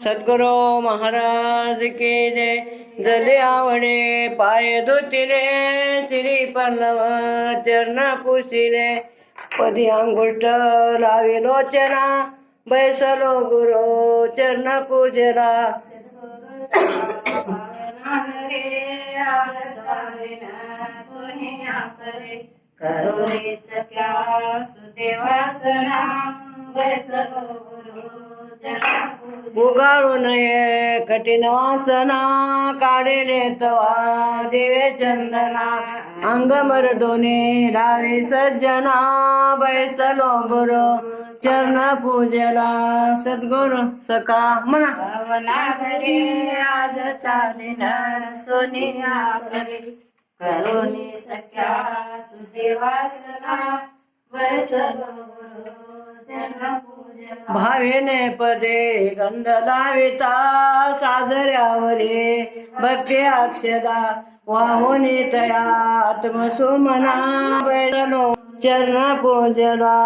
सद्गुरु महाराज की जय। जले आवडे पाय धुतिले श्री पल्लव चरण पुसिले। पदी अंगुष्ट लावी लोचना बैसलो गुरु चरण पूजला। करुणे सख्या सुदेवासना वैसलो गुरु। उगाळू नये कठीण वासना काढेले तवा देवे चंदना. अंग मरदोने लावे सज्जना बैसलो गुरु चरण पूजला. सद्गुरु सका म्हणा. भावना घरी आज चालेल सोनिया करोनी सख्या सुदेवासना. वैसलो गुरु भावेने पदे गंध लाविता सादर्यावरे भक्ती अक्षदा वाहुनी तया आत्मसुमना बैलो चरण पूजला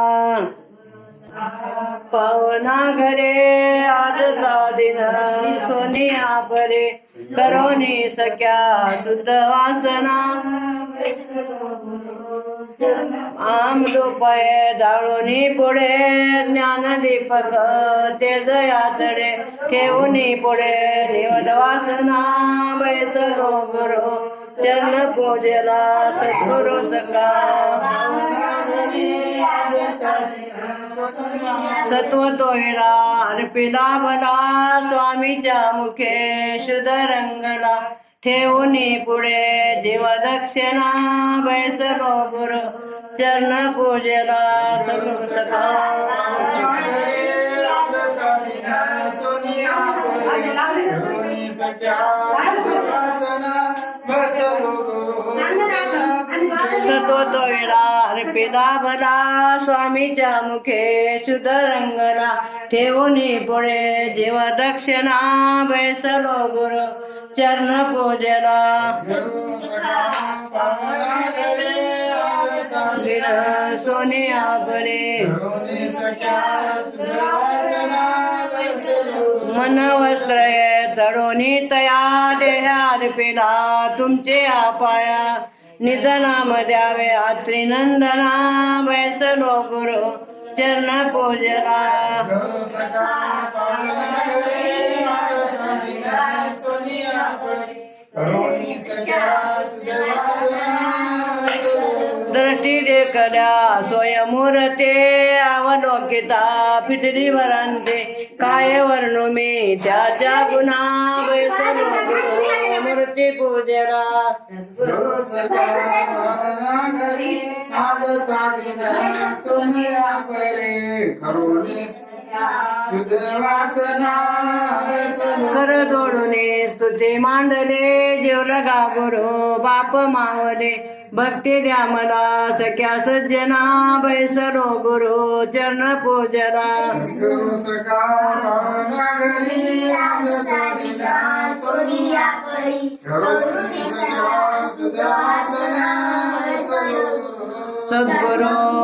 पावना घरे आजचा दिन सोनी आपरे करोनी सख्या शुद्ध वासना। आम पाय जाळूनी पुढे ज्ञान दीपक तेज यातडे ठेवूनी पुढे. निवड वासना बैसलो गुरु चरण पूजेला सद्गुरु सका सत्व तो अर्पिला बला स्वामीच्या मुखे शुद्ध रंगला. ठेवूनी पुढे. जीव दक्षिणा बैसलो गुरु चरण पूजेला सत्व तो भला स्वामीच्या मुखे शुद्ध रंगला ठेवूनी पुढे जीव दक्षिणा बैसलो गुरु चरण पूजेला वीर सोनिया बरे मन वस्त्र तडोनी तया देहार पिला तुमचे आपाया. निधनाम द्यावे अत्रिनंदना वैसलो गुरु चरण पूजला दृष्टी देखल्या स्वयंमूर्ते अवलोकिता फिटली वरांते काय वर्णू मी त्याच्या गुणा बैसलो गुरु मूर्ती पूजला कर जोडूने स्तुती मांडले जेवलगा गुरु बाप मावले. भक्ती द्या मला सख्या सज्जना बैसलो गुरु चरण पूजला सद्गुरु